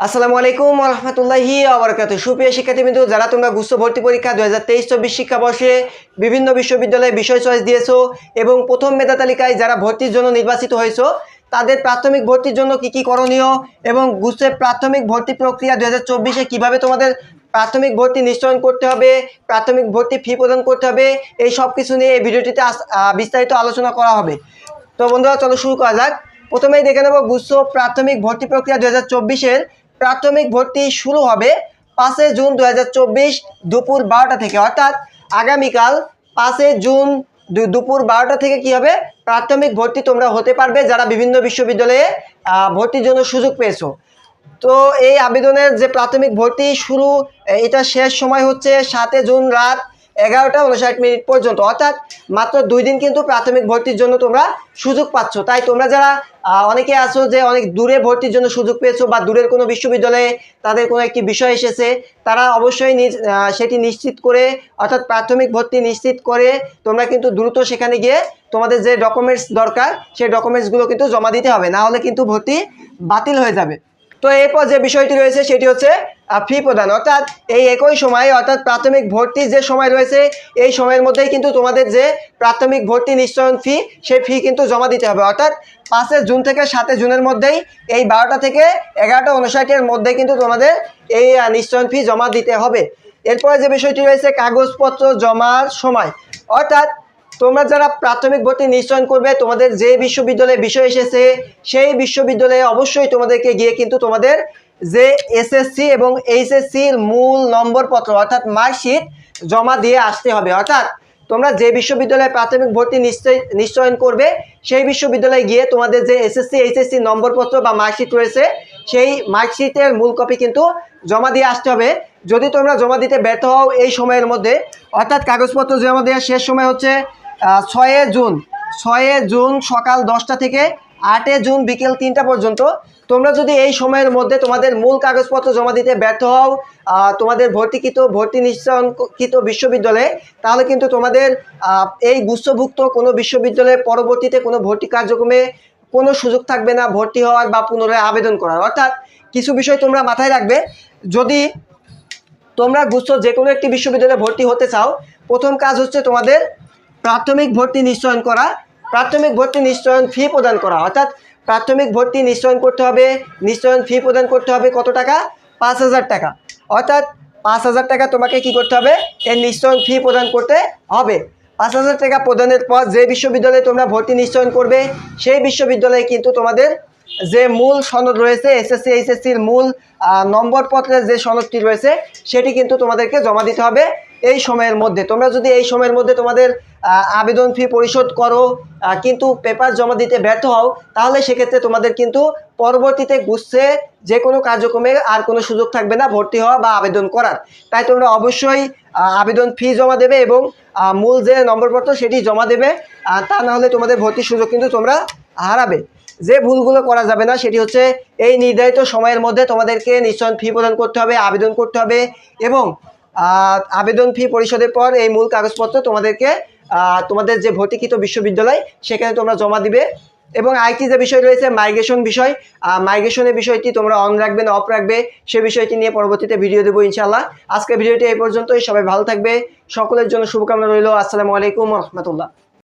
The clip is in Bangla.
আসসালামু আলাইকুম রহমতুল্লাহি আবরকাত সুপ্রিয় শিক্ষার্থীবৃন্দ, যারা তোমরা গুচ্ছ ভর্তি পরীক্ষা দু হাজার তেইশ চব্বিশ শিক্ষাবর্ষে বিভিন্ন বিশ্ববিদ্যালয়ে বিষয় চয়েস দিয়েছ এবং প্রথম মেধা তালিকায় যারা ভর্তির জন্য নির্বাচিত হয়েছো, তাদের প্রাথমিক ভর্তির জন্য কি কি করণীয় এবং গুচ্ছের প্রাথমিক ভর্তি প্রক্রিয়া দু হাজার চব্বিশে কীভাবে তোমাদের প্রাথমিক ভর্তি নিশ্চয়ন করতে হবে, প্রাথমিক ভর্তি ফি প্রদান করতে হবে, এই সব কিছু নিয়ে এই ভিডিওটিতে বিস্তারিত আলোচনা করা হবে। তো বন্ধুরা, চলো শুরু করা যাক। প্রথমেই দেখে নেব গুচ্ছ প্রাথমিক ভর্তি প্রক্রিয়া দু হাজার চব্বিশের প্রাথমিক ভর্তি শুরু হবে পাঁচই জুন দু হাজার চব্বিশ দুপুর বারোটা থেকে। অর্থাৎ আগামীকাল পাঁচই জুন দুপুর বারোটা থেকে কি হবে? প্রাথমিক ভর্তি তোমরা হতে পারবে যারা বিভিন্ন বিশ্ববিদ্যালয়ে ভর্তির জন্য সুযোগ পেয়েছ। তো এই আবেদনের যে প্রাথমিক ভর্তি শুরু এটা শেষ সময় হচ্ছে সাতই জুন রাত এগারোটা উনষাট মিনিট পর্যন্ত। অর্থাৎ মাত্র দুই দিন কিন্তু প্রাথমিক ভর্তির জন্য তোমরা সুযোগ পাচ্ছ। তাই তোমরা যারা অনেকে আছো যে অনেক দূরে ভর্তির জন্য সুযোগ পেয়েছ বা দূরের কোনো বিশ্ববিদ্যালয়ে তাদের কোনো একটি বিষয় এসেছে, তারা অবশ্যই সেটি নিশ্চিত করে, অর্থাৎ প্রাথমিক ভর্তি নিশ্চিত করে তোমরা কিন্তু দ্রুত সেখানে গিয়ে তোমাদের যে ডকুমেন্টস দরকার, সেই ডকুমেন্টসগুলো কিন্তু জমা দিতে হবে। না হলে কিন্তু ভর্তি বাতিল হয়ে যাবে। তো এরপর যে বিষয়টি রয়েছে, সেটি হচ্ছে ফি প্রদান অর্থাৎ এই একই সময়ে, অর্থাৎ প্রাথমিক ভর্তির যে সময় রয়েছে, এই সময়ের মধ্যেই কিন্তু তোমাদের যে প্রাথমিক ভর্তি নিশ্চয়ন ফি সেই ফি কিন্তু জমা দিতে হবে। অর্থাৎ পাঁচই জুন থেকে সাতই জুনের মধ্যেই, এই বারোটা থেকে এগারোটা উনষাটের মধ্যে কিন্তু তোমাদের এই নিশ্চয়ন ফি জমা দিতে হবে। এরপরে যে বিষয়টি রয়েছে, কাগজপত্র জমার সময়। অর্থাৎ তোমরা যারা প্রাথমিক ভর্তি নিশ্চয়ন করবে, তোমাদের যে বিশ্ববিদ্যালয়ে বিষয় এসেছে, সেই বিশ্ববিদ্যালয়ে অবশ্যই তোমাদেরকে গিয়ে কিন্তু তোমাদের যে এসএসসি এবং এইচএসসির মূল নম্বরপত্র অর্থাৎ মার্কশিট জমা দিয়ে আসতে হবে। অর্থাৎ তোমরা যে বিশ্ববিদ্যালয়ে প্রাথমিক ভর্তি নিশ্চয়, নিশ্চয়ন করবে, সেই বিশ্ববিদ্যালয়ে গিয়ে তোমাদের যে এসএসসি এইচএসসি নম্বরপত্র বা মার্কশিট রয়েছে, সেই মার্কশিটের মূল কপি কিন্তু জমা দিয়ে আসতে হবে। যদি তোমরা জমা দিতে ব্যর্থ হও এই সময়ের মধ্যে, অর্থাৎ কাগজপত্র জমা দেওয়ার শেষ সময় হচ্ছে ছয়ে জুন। ছয়ে জুন সকাল দশটা থেকে আটে জুন বিকেল তিনটা পর্যন্ত। তোমরা যদি এই সময়ের মধ্যে তোমাদের মূল কাগজপত্র জমা দিতে ব্যর্থ হও তোমাদের ভর্তিকৃত, ভর্তি নিশ্চয়নকৃত বিশ্ববিদ্যালয়ে, তাহলে কিন্তু তোমাদের এই গুচ্ছভুক্ত কোনো বিশ্ববিদ্যালয়ে পরবর্তীতে কোনো ভর্তি কার্যক্রমে কোনো সুযোগ থাকবে না ভর্তি হওয়ার বা পুনরায় আবেদন করার। অর্থাৎ কিছু বিষয় তোমরা মাথায় রাখবে, যদি তোমরা গুচ্ছ যে কোনো একটি বিশ্ববিদ্যালয়ে ভর্তি হতে চাও, প্রথম কাজ হচ্ছে তোমাদের প্রাথমিক ভর্তি নিশ্চয়ন করা। প্রাথমিক ভর্তি নিশ্চয়ন ফি প্রদান করা অর্থাৎ প্রাথমিক ভর্তি নিশ্চয়ন করতে হবে, নিশ্চয়ন ফি প্রদান করতে হবে কত টাকা? পাঁচ হাজার টাকা। অর্থাৎ পাঁচ হাজার টাকা তোমাকে কি করতে হবে? এর নিশ্চয়ন ফি প্রদান করতে হবে। পাঁচ হাজার টাকা প্রদানের পর যে বিশ্ববিদ্যালয়ে তোমরা ভর্তি নিশ্চয়ন করবে, সেই বিশ্ববিদ্যালয়ে কিন্তু তোমাদের যে মূল সনদ রয়েছে এসএসসি এইচএসসির মূল নম্বরপত্রের যে সনদটি রয়েছে, সেটি কিন্তু তোমাদেরকে জমা দিতে হবে। এই সময়ের মধ্যে, তোমরা যদি এই সময়ের মধ্যে তোমাদের আবেদন ফি পরিশোধ করো কিন্তু পেপার জমা দিতে ব্যর্থ হও, তাহলে সেক্ষেত্রে তোমাদের কিন্তু পরবর্তীতে গুচ্ছে যে কোনো কার্যক্রমে আর কোনো সুযোগ থাকবে না ভর্তি হওয়া বা আবেদন করার। তাই তোমরা অবশ্যই আবেদন ফি জমা দেবে এবং মূল যে নম্বরপত্র সেটি জমা দেবে তা না হলে তোমাদের ভর্তির সুযোগ কিন্তু তোমরা হারাবে। যে ভুলগুলো করা যাবে না, সেটি হচ্ছে এই নির্ধারিত সময়ের মধ্যে তোমাদেরকে নিশ্চয় ফি প্রদান করতে হবে, আবেদন করতে হবে এবং আবেদন ফি পরিশোধের পর এই মূল কাগজপত্র তোমাদেরকে তোমাদের যে ভর্তিকৃত বিশ্ববিদ্যালয়, সেখানে তোমরা জমা দিবে। এবং আরেকটি যে বিষয় রয়েছে মাইগ্রেশন বিষয়। মাইগ্রেশনের বিষয়টি তোমরা অন রাখবে না অফ রাখবে, সে বিষয়টি নিয়ে পরবর্তীতে ভিডিও দেবো ইনশাল্লাহ আজকে ভিডিওটি এই পর্যন্তই, সবাই ভালো থাকবে। সকলের জন্য শুভকামনা রইল। আসসালামু আলাইকুম রহমতুল্লাহ।